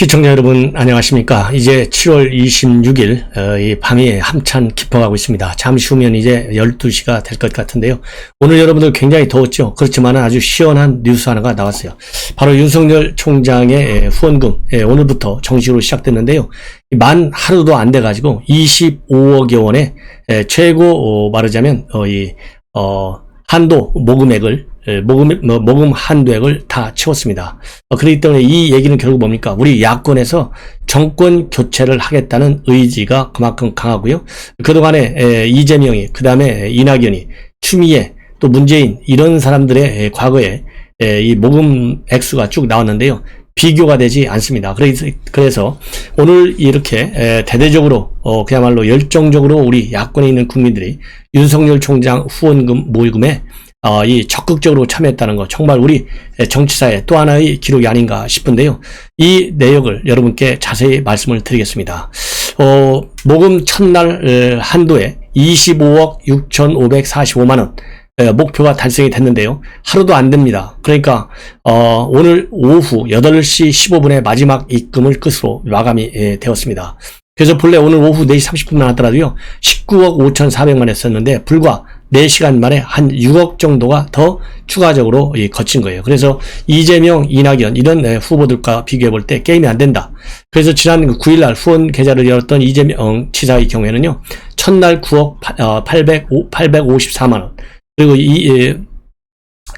시청자 여러분 안녕하십니까? 이제 7월 26일 어, 이 밤이 한참 깊어가고 있습니다. 잠시 후면 이제 12시가 될 것 같은데요. 오늘 여러분들 굉장히 더웠죠? 그렇지만 아주 시원한 뉴스 하나가 나왔어요. 바로 윤석열 총장의 예, 후원금 예, 오늘부터 정식으로 시작됐는데요. 만 하루도 안 돼가지고 25억여 원의 예, 최고 어, 말하자면 어, 이 어, 한도 모금액을 예, 모금, 뭐, 모금 한도액을 다 채웠습니다. 어, 그렇기 때문에 이 얘기는 결국 뭡니까? 우리 야권에서 정권 교체를 하겠다는 의지가 그만큼 강하고요. 그동안에 에, 이재명이, 그 다음에 이낙연이, 추미애, 또 문재인 이런 사람들의 에, 과거에 에, 이 모금 액수가 쭉 나왔는데요. 비교가 되지 않습니다. 그래서, 오늘 이렇게 에, 대대적으로 어, 그야말로 열정적으로 우리 야권에 있는 국민들이 윤석열 총장 후원금 모금에 어, 이 적극적으로 참여했다는 거 정말 우리 정치사의 또 하나의 기록이 아닌가 싶은데요. 이 내역을 여러분께 자세히 말씀을 드리겠습니다. 어, 모금 첫날 에, 한도에 25억 6,545만 원 에, 목표가 달성이 됐는데요. 하루도 안 됩니다. 그러니까 어, 오늘 오후 8시 15분에 마지막 입금을 끝으로 마감이 에, 되었습니다. 그래서 본래 오늘 오후 4시 30분 나왔더라도요. 19억 5,400만 했었는데 불과 4시간 만에 한 6억 정도가 더 추가적으로 예, 거친 거예요. 그래서 이재명, 이낙연 이런 예, 후보들과 비교해 볼 때 게임이 안 된다. 그래서 지난 9일날 후원 계좌를 열었던 이재명 지사의 경우에는요. 첫날 9억 800, 854만 원. 그리고 이 예,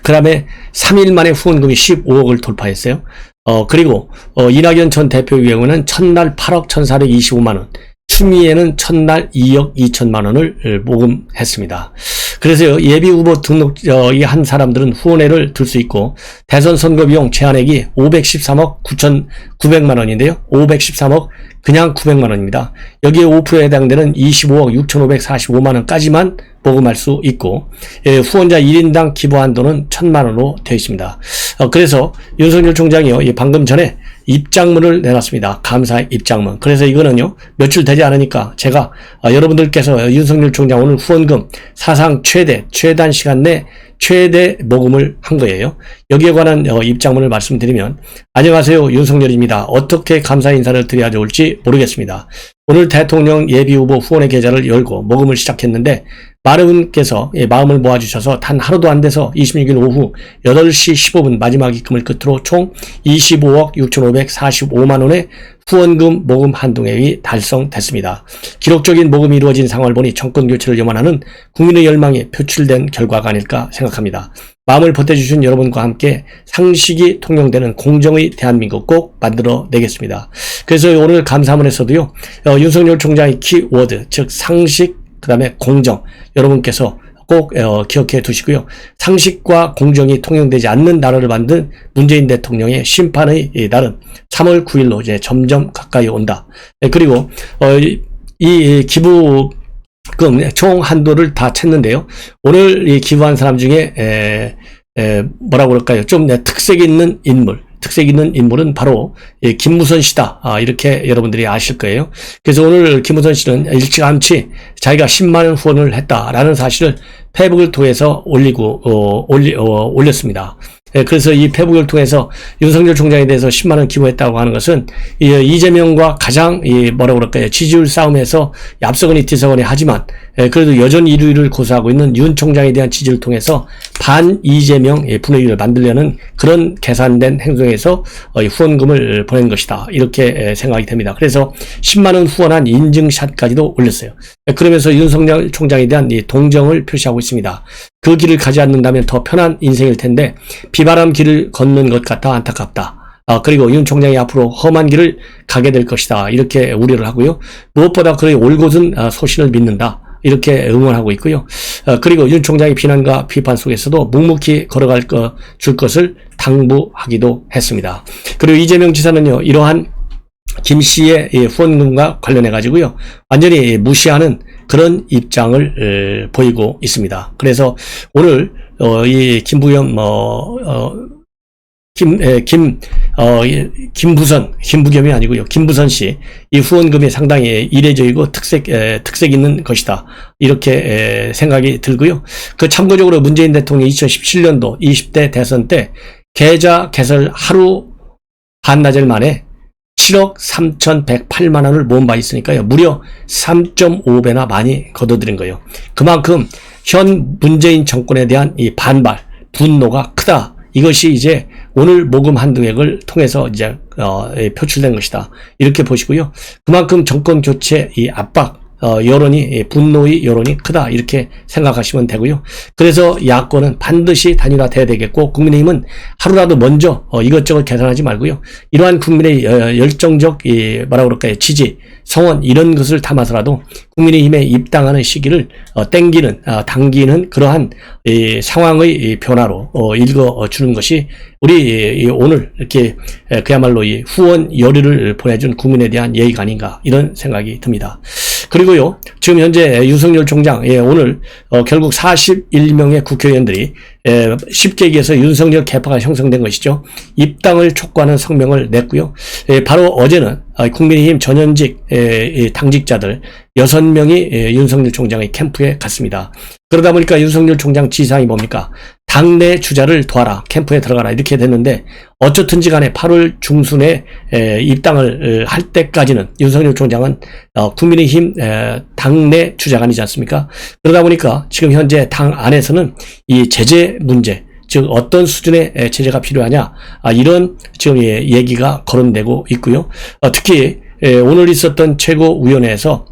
그 다음에 3일 만에 후원금이 15억을 돌파했어요. 어 그리고 어 이낙연 전 대표의 경우는 첫날 8억 1,425만 원. 추미애는 첫날 2억 2천만 원을 모금했습니다. 그래서 예비 후보 등록이 한 사람들은 후원회를 들 수 있고 대선 선거 비용 제한액이 513억 9,900만 원인데요. 513억 그냥 900만 원입니다. 여기에 5%에 해당되는 25억 6,545만 원까지만 모금할 수 있고 예, 후원자 1인당 기부 한도는 1,000만 원으로 되어 있습니다. 어, 그래서 윤석열 총장이요 방금 전에 입장문을 내놨습니다. 감사 입장문. 그래서 이거는요 며칠 되지 않으니까 제가 어, 여러분들께서 윤석열 총장 오늘 후원금 사상 최대 최단 시간 내 최대 모금을 한 거예요. 여기에 관한 어, 입장문을 말씀드리면 안녕하세요 윤석열입니다. 어떻게 감사 인사를 드려야 좋을지 모르겠습니다. 오늘 대통령 예비후보 후원의 계좌를 열고 모금을 시작했는데 마르분께서 예, 마음을 모아주셔서 단 하루도 안 돼서 26일 오후 8시 15분 마지막 입금을 끝으로 총 25억 6,545만 원의 후원금 모금 한동액이 달성됐습니다. 기록적인 모금이 이루어진 상황을 보니 정권 교체를 염원하는 국민의 열망이 표출된 결과가 아닐까 생각합니다. 마음을 보태주신 여러분과 함께 상식이 통용되는 공정의 대한민국 꼭 만들어 내겠습니다. 그래서 오늘 감사문에서도요, 어, 윤석열 총장의 키워드, 즉 상식, 그 다음에 공정, 여러분께서 꼭 어, 기억해 두시고요. 상식과 공정이 통용되지 않는 나라를 만든 문재인 대통령의 심판의 날은 3월 9일로 이제 점점 가까이 온다. 네, 그리고 어, 이 기부 금 총 한도를 다 챘는데요. 오늘 이 기부한 사람 중에 뭐라고 그럴까요? 좀 특색 있는 인물, 특색 있는 인물은 바로 김무선 씨다. 아, 이렇게 여러분들이 아실 거예요. 그래서 오늘 김무선 씨는 일찌감치 자기가 10만 원 후원을 했다라는 사실을 페북을 통해서 올리고 어, 올리, 어, 올렸습니다. 예, 그래서 이 페북을 통해서 윤석열 총장에 대해서 10만 원 기부했다고 하는 것은 이재명과 가장 이 뭐라고 그럴까요 지지율 싸움에서 앞서거니 뒤서거니 하지만 예, 그래도 여전히 1위를 고수하고 있는 윤 총장에 대한 지지를 통해서 반 이재명 분위기를 만들려는 그런 계산된 행동에서 어, 후원금을 보낸 것이다 이렇게 예, 생각이 됩니다. 그래서 10만 원 후원한 인증샷까지도 올렸어요. 그러면서 윤석열 총장에 대한 동정을 표시하고 있습니다. 그 길을 가지 않는다면 더 편한 인생일 텐데 비바람 길을 걷는 것 같아 안타깝다. 아, 그리고 윤 총장이 앞으로 험한 길을 가게 될 것이다. 이렇게 우려를 하고요. 무엇보다 그의 올곧은 아, 소신을 믿는다. 이렇게 응원하고 있고요. 아, 그리고 윤 총장의 비난과 비판 속에서도 묵묵히 걸어갈 거, 줄 것을 당부하기도 했습니다. 그리고 이재명 지사는요, 이러한 김 씨의 후원금과 관련해 가지고요 완전히 무시하는 그런 입장을 보이고 있습니다. 그래서 오늘 어, 이 김부겸 어, 어, 김, 에, 김, 어, 김부선, 김부겸이 아니고요. 김부선 씨. 이 후원금이 상당히 이례적이고 특색, 에, 특색 있는 것이다. 이렇게 에, 생각이 들고요. 그 참고적으로 문재인 대통령이 2017년도 20대 대선 때 계좌 개설 하루 반나절 만에 7억 3,108만 원을 모은 바 있으니까요. 무려 3.5배나 많이 거둬들인 거예요. 그만큼 현 문재인 정권에 대한 이 반발, 분노가 크다. 이것이 이제 오늘 모금 한두액을 통해서 이제 어, 예, 표출된 것이다. 이렇게 보시고요. 그만큼 정권 교체 이 압박 어, 여론이 예, 분노의 여론이 크다 이렇게 생각하시면 되고요. 그래서 야권은 반드시 단일화돼야 되겠고 국민의힘은 하루라도 먼저 어, 이것저것 계산하지 말고요. 이러한 국민의 어, 열정적 이 뭐라 그럴까요 지지 성원 이런 것을 담아서라도 국민의힘에 입당하는 시기를 어, 땡기는 어, 당기는 그러한 이 상황의 이 변화로 어, 읽어 주는 것이 우리 이 오늘 이렇게 에, 그야말로 이 후원 열의를 보내준 국민에 대한 예의가 아닌가 이런 생각이 듭니다. 그리고요, 지금 현재 윤석열 총장, 예, 오늘, 어, 결국 41명의 국회의원들이, 예, 쉽게 얘기해서 윤석열 개파가 형성된 것이죠. 입당을 촉구하는 성명을 냈고요. 예, 바로 어제는 아, 국민의힘 전현직 예, 이 당직자들 6명이 예, 윤석열 총장의 캠프에 갔습니다. 그러다 보니까 윤석열 총장 지상이 뭡니까? 당내 주자를 도와라, 캠프에 들어가라 이렇게 됐는데 어쨌든지 간에 8월 중순에 에, 입당을 에, 할 때까지는 윤석열 총장은 어, 국민의힘 에, 당내 주자가 아니지 않습니까? 그러다 보니까 지금 현재 당 안에서는 이 제재 문제 즉 어떤 수준의 에, 제재가 필요하냐 아, 이런 지금 예, 얘기가 거론되고 있고요. 어, 특히 에, 오늘 있었던 최고위원회에서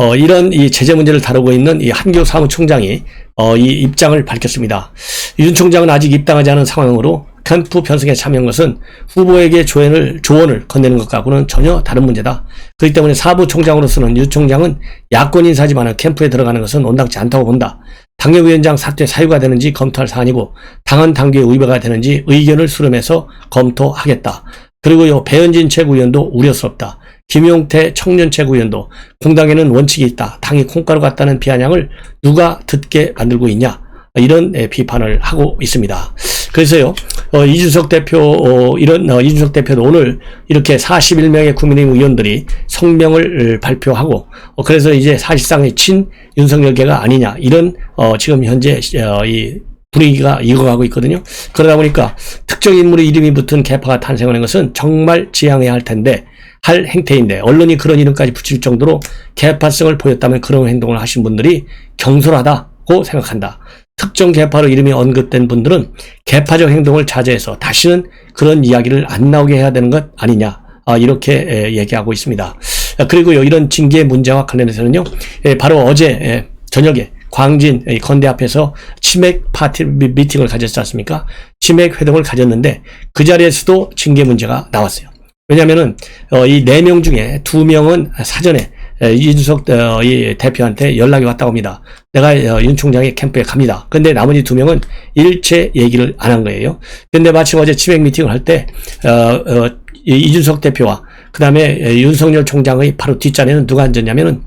어, 이런 이 제재 문제를 다루고 있는 이 한교 사무총장이 어, 이 입장을 밝혔습니다. 윤 총장은 아직 입당하지 않은 상황으로 캠프 편성에 참여한 것은 후보에게 조언을, 조언을 건네는 것과는 전혀 다른 문제다. 그렇기 때문에 사부총장으로서는 윤 총장은 야권 인사지만 캠프에 들어가는 것은 온당치 않다고 본다. 당협위원장 사퇴 사유가 되는지 검토할 사안이고 당헌 당규에 위배가 되는지 의견을 수렴해서 검토하겠다. 그리고요 배현진 최고위원도 우려스럽다. 김용태 청년 최고위원도 공당에는 원칙이 있다. 당이 콩가루 같다는 비아냥을 누가 듣게 만들고 있냐. 이런 비판을 하고 있습니다. 그래서요, 어, 이준석 대표, 어, 이런, 어, 이준석 대표도 오늘 이렇게 41명의 국민의힘 의원들이 성명을 발표하고, 어, 그래서 이제 사실상의 친 윤석열계가 아니냐, 이런, 어, 지금 현재, 어, 이 분위기가 익어가고 있거든요. 그러다 보니까 특정 인물의 이름이 붙은 개파가 탄생하는 것은 정말 지양해야 할 텐데, 할 행태인데 언론이 그런 이름까지 붙일 정도로 개파성을 보였다면 그런 행동을 하신 분들이 경솔하다고 생각한다. 특정 개파로 이름이 언급된 분들은 개파적 행동을 자제해서 다시는 그런 이야기를 안 나오게 해야 되는 것 아니냐. 아, 이렇게 얘기하고 있습니다. 그리고요, 이런 징계 문제와 관련해서는요, 바로 어제 저녁에 광진 건대 앞에서 치맥 파티 미팅을 가졌지 않습니까? 치맥 회동을 가졌는데 그 자리에서도 징계 문제가 나왔어요. 왜냐면은, 어, 이네 명 중에 두 명은 사전에 이준석 어, 이 대표한테 연락이 왔다고 합니다. 내가 어, 윤 총장의 캠프에 갑니다. 근데 나머지 두 명은 일체 얘기를 안 한 거예요. 근데 마침 어제 치맥 미팅을 할 때, 이준석 대표와 그 다음에 윤석열 총장의 바로 뒷자리에는 누가 앉았냐면은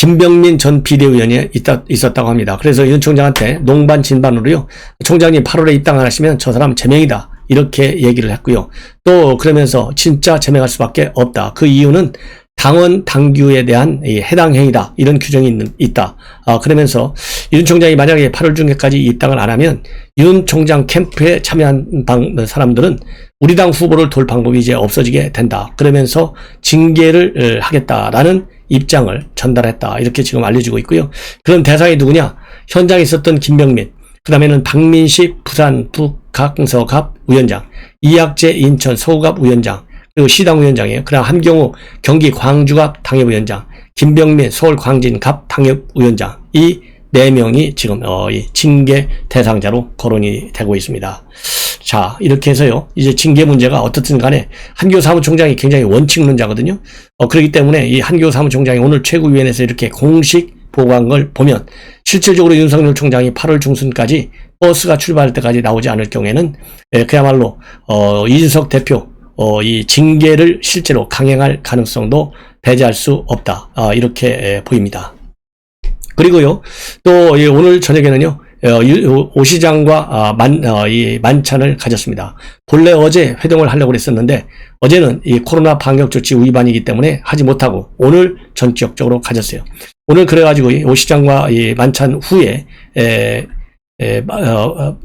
김병민 전 비대위원이 있다, 있었다고 합니다. 그래서 윤 총장한테 농반 진반으로요. 총장님 8월에 입당 안 하시면 저 사람 제명이다. 이렇게 얘기를 했고요. 또 그러면서 진짜 제명할 수밖에 없다. 그 이유는 당원 당규에 대한 해당 행위다 이런 규정이 있는, 있다. 아, 그러면서 윤 총장이 만약에 8월 중에까지 입당을 안 하면 윤 총장 캠프에 참여한 방, 사람들은 우리 당 후보를 돌 방법이 이제 없어지게 된다. 그러면서 징계를 하겠다라는 입장을 전달했다. 이렇게 지금 알려지고 있고요. 그런 대상이 누구냐? 현장에 있었던 김병민, 그 다음에는 박민식 부산 북강서갑 위원장, 이학재 인천 서우갑 위원장, 그리고 시당 위원장이에요. 그다음 함경호 경기 광주갑 당협위원장, 김병민 서울 광진갑 당협위원장 이 네 명이 지금 어, 이 징계 대상자로 거론이 되고 있습니다. 자 이렇게 해서요 이제 징계 문제가 어떻든 간에 한교 사무총장이 굉장히 원칙론자거든요. 어, 그렇기 때문에 이 한교 사무총장이 오늘 최고위원회에서 이렇게 공식 보고한 걸 보면 실질적으로 윤석열 총장이 8월 중순까지 버스가 출발할 때까지 나오지 않을 경우에는 예, 그야말로 어, 이준석 대표 어, 이 징계를 실제로 강행할 가능성도 배제할 수 없다. 아, 이렇게 예, 보입니다. 그리고요, 또 오늘 저녁에는요, 어, 오 시장과 아, 만, 어, 이 만찬을 가졌습니다. 본래 어제 회동을 하려고 했었는데 어제는 이 코로나 방역 조치 위반이기 때문에 하지 못하고 오늘 전격적으로 가졌어요. 오늘 그래가지고 오 시장과 이 만찬 후에 에, 에, 어, 어,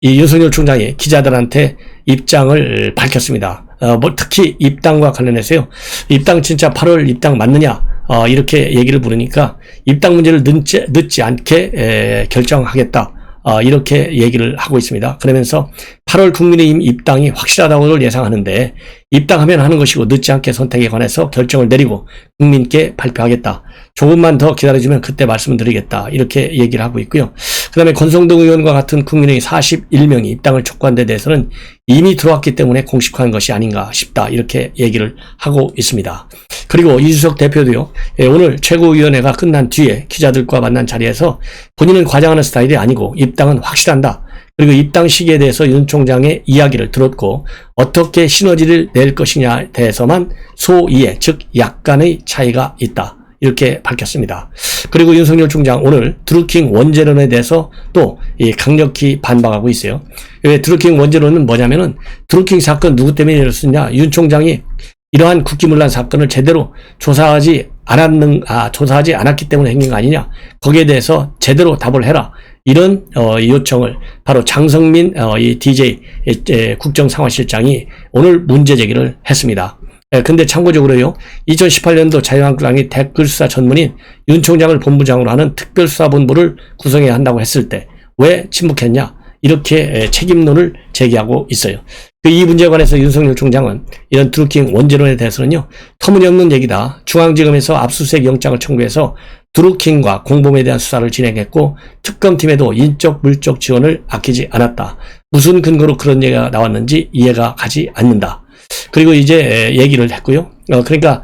이 윤석열 총장이 기자들한테 입장을 밝혔습니다. 어, 뭐 특히 입당과 관련해서요. 입당 진짜 8월 입당 맞느냐? 어, 이렇게 얘기를 물으니까 입당 문제를 늦지, 늦지 않게 에, 결정하겠다. 어, 이렇게 얘기를 하고 있습니다. 그러면서 8월 국민의힘 입당이 확실하다고 예상하는데 입당하면 하는 것이고 늦지 않게 선택에 관해서 결정을 내리고 국민께 발표하겠다. 조금만 더 기다려주면 그때 말씀을 드리겠다. 이렇게 얘기를 하고 있고요. 그 다음에 권성동 의원과 같은 국민의힘 41명이 입당을 촉구한 데 대해서는 이미 들어왔기 때문에 공식화한 것이 아닌가 싶다. 이렇게 얘기를 하고 있습니다. 그리고 이주석 대표도요. 예, 오늘 최고위원회가 끝난 뒤에 기자들과 만난 자리에서 본인은 과장하는 스타일이 아니고 입당은 확실한다. 그리고 입당 시기에 대해서 윤 총장의 이야기를 들었고 어떻게 시너지를 낼 것이냐에 대해서만 소이해 즉 약간의 차이가 있다. 이렇게 밝혔습니다. 그리고 윤석열 총장 오늘 드루킹 원재론에 대해서 또 강력히 반박하고 있어요. 왜 드루킹 원재론은 뭐냐면은 드루킹 사건 누구 때문에 일어났느냐? 윤 총장이 이러한 국기문란 사건을 제대로 조사하지 않았는, 아, 조사하지 않았기 때문에 생긴 거 아니냐. 거기에 대해서 제대로 답을 해라. 이런, 어, 요청을 바로 장성민, 어, 이 DJ 에, 국정상황실장이 오늘 문제 제기를 했습니다. 예, 근데 참고적으로요, 2018년도 자유한국당이 댓글수사 전문인 윤 총장을 본부장으로 하는 특별수사본부를 구성해야 한다고 했을 때 왜 침묵했냐? 이렇게 책임론을 제기하고 있어요. 그 이 문제에 관해서 윤석열 총장은 이런 드루킹 원재론에 대해서는요, 터무니없는 얘기다. 중앙지검에서 압수수색 영장을 청구해서 드루킹과 공범에 대한 수사를 진행했고, 특검팀에도 인적, 물적 지원을 아끼지 않았다. 무슨 근거로 그런 얘기가 나왔는지 이해가 가지 않는다. 그리고 이제 얘기를 했고요. 어, 그러니까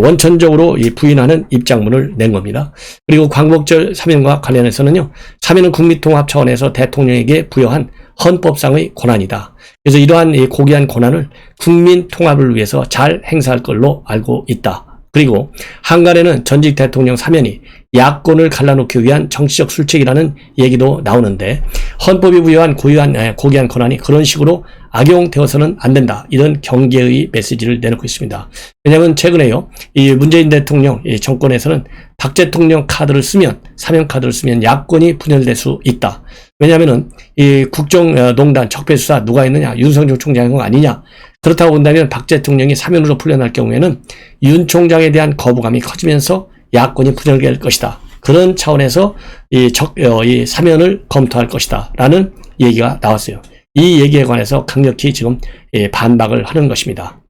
원천적으로 부인하는 입장문을 낸 겁니다. 그리고 광복절 사면과 관련해서는요. 사면은 국민통합 차원에서 대통령에게 부여한 헌법상의 권한이다. 그래서 이러한 고귀한 권한을 국민 통합을 위해서 잘 행사할 걸로 알고 있다. 그리고 한간에는 전직 대통령 사면이 야권을 갈라놓기 위한 정치적 술책이라는 얘기도 나오는데 헌법이 부여한 고유한 고귀한 권한이 그런 식으로 악용되어서는 안 된다. 이런 경계의 메시지를 내놓고 있습니다. 왜냐하면 최근에요. 이 문재인 대통령 이 정권에서는 박 대통령 카드를 쓰면 사면 카드를 쓰면 야권이 분열될 수 있다. 왜냐하면은 이 국정농단 적폐수사 누가 했느냐 윤석열 총장인 거 아니냐 그렇다고 본다면 박 대통령이 사면으로 풀려날 경우에는 윤 총장에 대한 거부감이 커지면서 야권이 분열될 것이다. 그런 차원에서 이, 적, 어, 이 사면을 검토할 것이다. 라는 얘기가 나왔어요. 이 얘기에 관해서 강력히 지금 예, 반박을 하는 것입니다.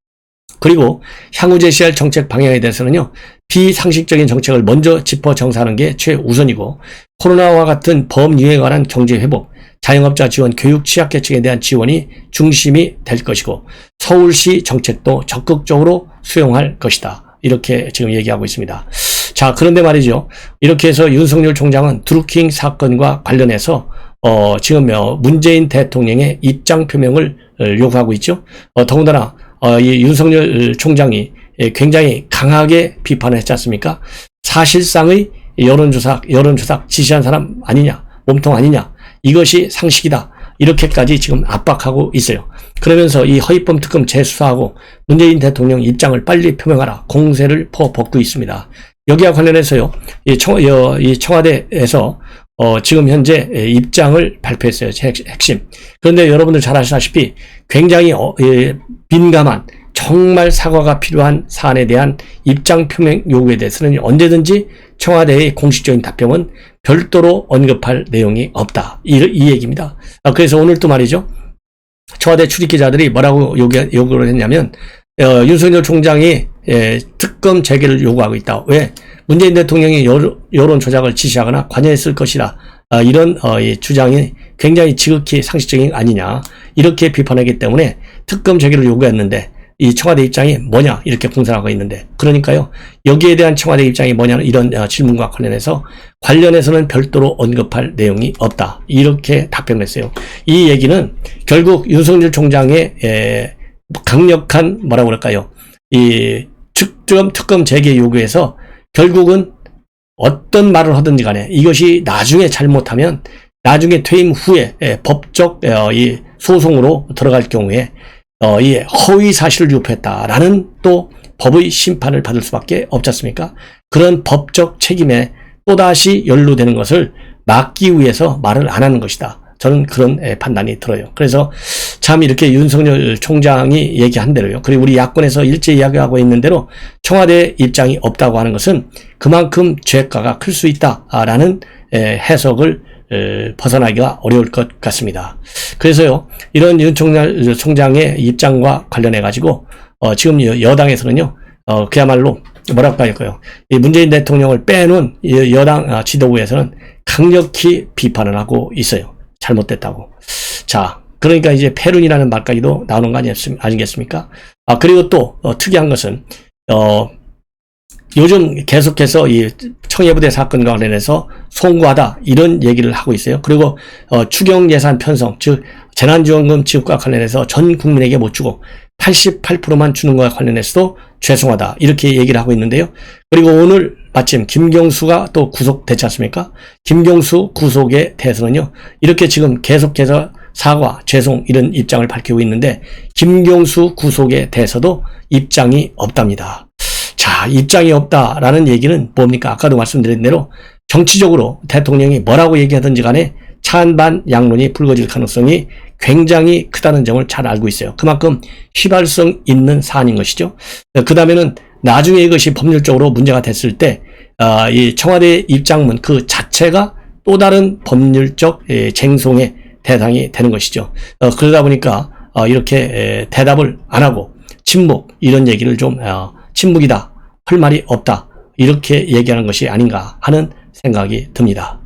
그리고 향후 제시할 정책 방향에 대해서는요, 비상식적인 정책을 먼저 짚어 정사하는 게 최우선이고, 코로나와 같은 범유행에 관한 경제 회복, 자영업자 지원, 교육 취약계층에 대한 지원이 중심이 될 것이고, 서울시 정책도 적극적으로 수용할 것이다. 이렇게 지금 얘기하고 있습니다. 자, 그런데 말이죠. 이렇게 해서 윤석열 총장은 드루킹 사건과 관련해서 어, 지금 어, 문재인 대통령의 입장 표명을 어, 요구하고 있죠. 어, 더군다나 어, 이 윤석열 총장이 굉장히 강하게 비판을 했지 않습니까? 사실상의 여론조사, 여론조사 지시한 사람 아니냐, 몸통 아니냐, 이것이 상식이다. 이렇게까지 지금 압박하고 있어요. 그러면서 이 허위범 특검 재수사하고 문재인 대통령 입장을 빨리 표명하라 공세를 퍼붓고 있습니다. 여기와 관련해서요, 이, 청, 이 청와대에서 어, 지금 현재 입장을 발표했어요. 핵심. 그런데 여러분들 잘 아시다시피 굉장히 어, 예, 민감한 정말 사과가 필요한 사안에 대한 입장 표명 요구에 대해서는 언제든지 청와대의 공식적인 답변은 별도로 언급할 내용이 없다. 이, 이 얘기입니다. 아, 그래서 오늘 또 말이죠. 청와대 출입기자들이 뭐라고 요구, 요구를 했냐면 어, 윤석열 총장이 예, 특검 재개를 요구하고 있다. 왜? 문재인 대통령이 여론 조작을 지시하거나 관여했을 것이라 아, 이런 어, 주장이 굉장히 지극히 상식적인 아니냐 이렇게 비판하기 때문에 특검 재개를 요구했는데 이 청와대 입장이 뭐냐 이렇게 공산하고 있는데 그러니까요 여기에 대한 청와대 입장이 뭐냐는 이런 어, 질문과 관련해서 관련해서는 별도로 언급할 내용이 없다 이렇게 답변했어요. 이 얘기는 결국 윤석열 총장의 강력한 뭐라고 그럴까요 이 특검 특검 재개 요구에서 결국은 어떤 말을 하든지 간에 이것이 나중에 잘못하면 나중에 퇴임 후에 예, 법적 어, 이 소송으로 들어갈 경우에 어, 이 허위 사실을 유포했다라는 또 법의 심판을 받을 수밖에 없지 않습니까? 그런 법적 책임에 또다시 연루되는 것을 막기 위해서 말을 안 하는 것이다. 저는 그런 에, 판단이 들어요. 그래서 참 이렇게 윤석열 총장이 얘기한 대로요. 그리고 우리 야권에서 일제 이야기하고 있는 대로 청와대 입장이 없다고 하는 것은 그만큼 죄가가 클 수 있다라는 에, 해석을 에, 벗어나기가 어려울 것 같습니다. 그래서요, 이런 윤 총장 총장의 입장과 관련해 가지고 어, 지금 여- 여당에서는요, 어, 그야말로 뭐랄까 할까요? 이 문재인 대통령을 빼놓은 이 여당 아, 지도부에서는 강력히 비판을 하고 있어요. 잘못됐다고. 자, 그러니까 이제 패륜이라는 말까지도 나오는 거 아니겠습- 아니겠습니까? 아, 그리고 또 어, 특이한 것은 어, 요즘 계속해서 이 청해부대 사건과 관련해서 송구하다 이런 얘기를 하고 있어요. 그리고 어, 추경 예산 편성 즉 재난지원금 지급과 관련해서 전 국민에게 못 주고 88%만 주는 것과 관련해서도 죄송하다 이렇게 얘기를 하고 있는데요. 그리고 오늘 마침 김경수가 또 구속됐지 않습니까? 김경수 구속에 대해서는요. 이렇게 지금 계속해서 사과, 죄송 이런 입장을 밝히고 있는데 김경수 구속에 대해서도 입장이 없답니다. 자, 입장이 없다라는 얘기는 뭡니까? 아까도 말씀드린 대로 정치적으로 대통령이 뭐라고 얘기하든지 간에 찬반 양론이 불거질 가능성이 굉장히 크다는 점을 잘 알고 있어요. 그만큼 휘발성 있는 사안인 것이죠. 그 다음에는 나중에 이것이 법률적으로 문제가 됐을 때, 아, 이 청와대 입장문 그 자체가 또 다른 법률적 예, 쟁송의 대상이 되는 것이죠. 어, 그러다 보니까 어, 이렇게 에, 대답을 안 하고 침묵 이런 얘기를 좀 어, 침묵이다 할 말이 없다 이렇게 얘기하는 것이 아닌가 하는 생각이 듭니다.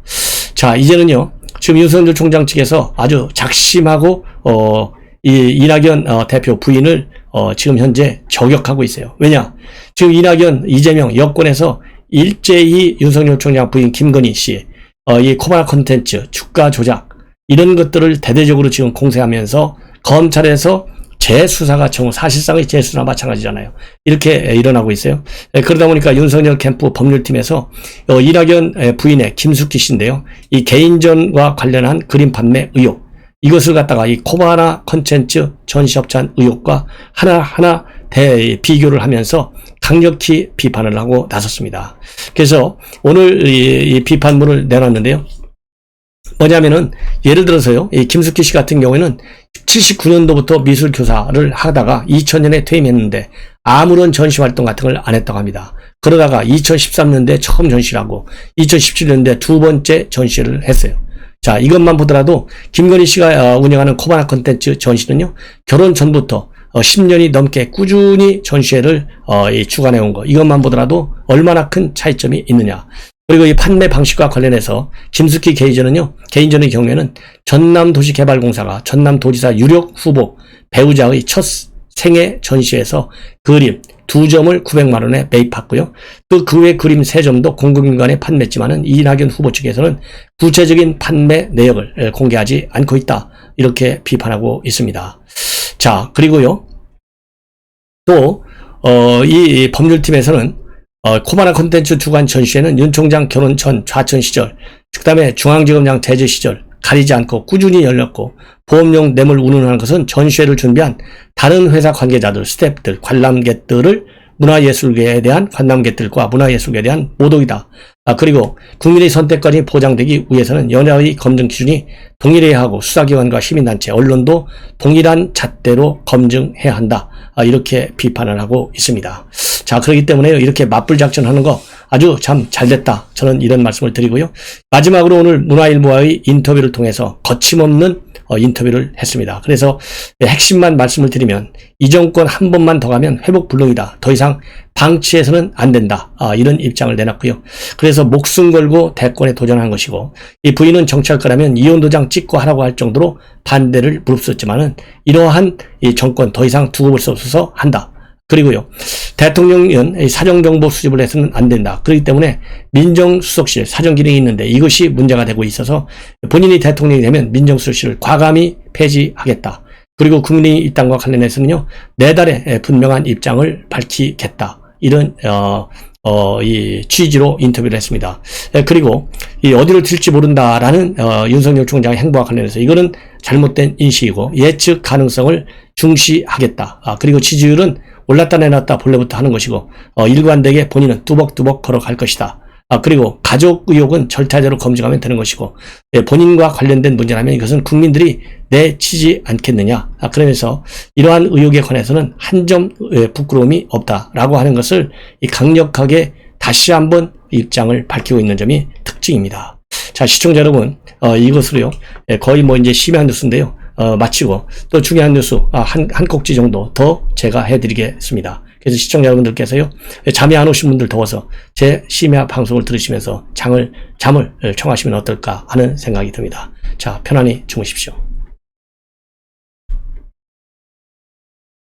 자 이제는요 지금 윤석열 총장 측에서 아주 작심하고 어, 이 이낙연 어, 대표 부인을 어, 지금 현재 저격하고 있어요. 왜냐 지금 이낙연 이재명 여권에서 일제히 윤석열 총장 부인 김건희 씨 어, 이 코바나 컨텐츠 주가 조작 이런 것들을 대대적으로 지금 공세하면서 검찰에서 재수사가 정 사실상의 재수나 마찬가지잖아요. 이렇게 일어나고 있어요. 에, 그러다 보니까 윤석열 캠프 법률팀에서 어, 이낙연 에, 부인의 김숙희 씨인데요. 이 개인전과 관련한 그림 판매 의혹 이것을 갖다가 이 코바나 컨텐츠 전시협찬 의혹과 하나하나 대 비교를 하면서 강력히 비판을 하고 나섰습니다. 그래서 오늘 이, 이 비판문을 내놨는데요. 뭐냐면은 예를 들어서요. 이 김숙희 씨 같은 경우에는 79년도부터 미술 교사를 하다가 2000년에 퇴임했는데 아무런 전시 활동 같은 걸 안 했다고 합니다. 그러다가 2013년도에 처음 전시를 하고 2017년도에 두 번째 전시를 했어요. 자, 이것만 보더라도 김건희 씨가 어, 운영하는 코바나 컨텐츠 전시는요. 결혼 전부터 어, 10년이 넘게 꾸준히 전시회를 어, 이 주관해 온 거. 이것만 보더라도 얼마나 큰 차이점이 있느냐. 그리고 이 판매 방식과 관련해서 김숙희 개인전은요, 개인전의 경우에는 전남도시개발공사가 전남도지사 유력 후보 배우자의 첫 생애 전시에서 그림 두 점을 900만 원에 매입했고요. 또그외 그림 세 점도 공공기관에 판매했지만은 이낙연 후보 측에서는 구체적인 판매 내역을 에, 공개하지 않고 있다. 이렇게 비판하고 있습니다. 자, 그리고요. 또, 어, 이 법률팀에서는 어, 코바나 콘텐츠 주간 전시회는 윤 총장 결혼 전 좌천 시절, 그 다음에 중앙지검장 대제 시절 가리지 않고 꾸준히 열렸고 보험용 뇌물 운운하는 것은 전시회를 준비한 다른 회사 관계자들, 스태프들, 관람객들을 문화예술계에 대한 관람객들과 문화예술계에 대한 모독이다. 아, 그리고 국민의 선택권이 보장되기 위해서는 연예의 검증 기준이 동일해야 하고 수사기관과 시민단체, 언론도 동일한 잣대로 검증해야 한다. 아, 이렇게 비판을 하고 있습니다. 자, 그렇기 때문에 이렇게 맞불 작전하는 거 아주 참 잘됐다. 저는 이런 말씀을 드리고요. 마지막으로 오늘 문화일보와의 인터뷰를 통해서 거침없는 어, 인터뷰를 했습니다. 그래서 핵심만 말씀을 드리면 이 정권 한 번만 더 가면 회복 불능이다. 더 이상 방치해서는 안 된다. 아, 이런 입장을 내놨고요. 그래서 목숨 걸고 대권에 도전한 것이고 이 부인은 정치할 거라면 이혼 도장 찍고 하라고 할 정도로 반대를 무릅쓰었지만은 이러한 이 정권 더 이상 두고 볼 수 없어서 한다. 그리고요. 대통령은 이 사정정보 수집을 해서는 안 된다. 그렇기 때문에 민정수석실 사정 기능이 있는데 이것이 문제가 되고 있어서 본인이 대통령이 되면 민정수석실을 과감히 폐지하겠다. 그리고 국민의 입당과 관련해서는요, 내달에 분명한 입장을 밝히겠다. 이런, 어, 어, 이 취지로 인터뷰를 했습니다. 예, 그리고 이 어디를 튈지 모른다라는 어, 윤석열 총장의 행보와 관련해서 이거는 잘못된 인식이고 예측 가능성을 중시하겠다. 아, 그리고 지지율은 올랐다 내놨다 본래부터 하는 것이고 어, 일관되게 본인은 뚜벅뚜벅 걸어갈 것이다. 아, 그리고 가족 의혹은 절타제로 검증하면 되는 것이고, 예, 본인과 관련된 문제라면 이것은 국민들이 내치지 않겠느냐. 아, 그러면서 이러한 의혹에 관해서는 한 점 부끄러움이 없다라고 하는 것을 이 강력하게 다시 한번 입장을 밝히고 있는 점이 특징입니다. 자, 시청자 여러분, 어, 이것으로요, 예, 거의 뭐 이제 심야한 뉴스인데요, 어, 마치고 또 중요한 뉴스, 아, 한, 한 꼭지 정도 더 제가 해드리겠습니다. 그래서 시청자 여러분들께서요, 예, 잠이 안 오신 분들 더워서 제 심야 방송을 들으시면서 장을, 잠을 청하시면 어떨까 하는 생각이 듭니다. 자, 편안히 주무십시오.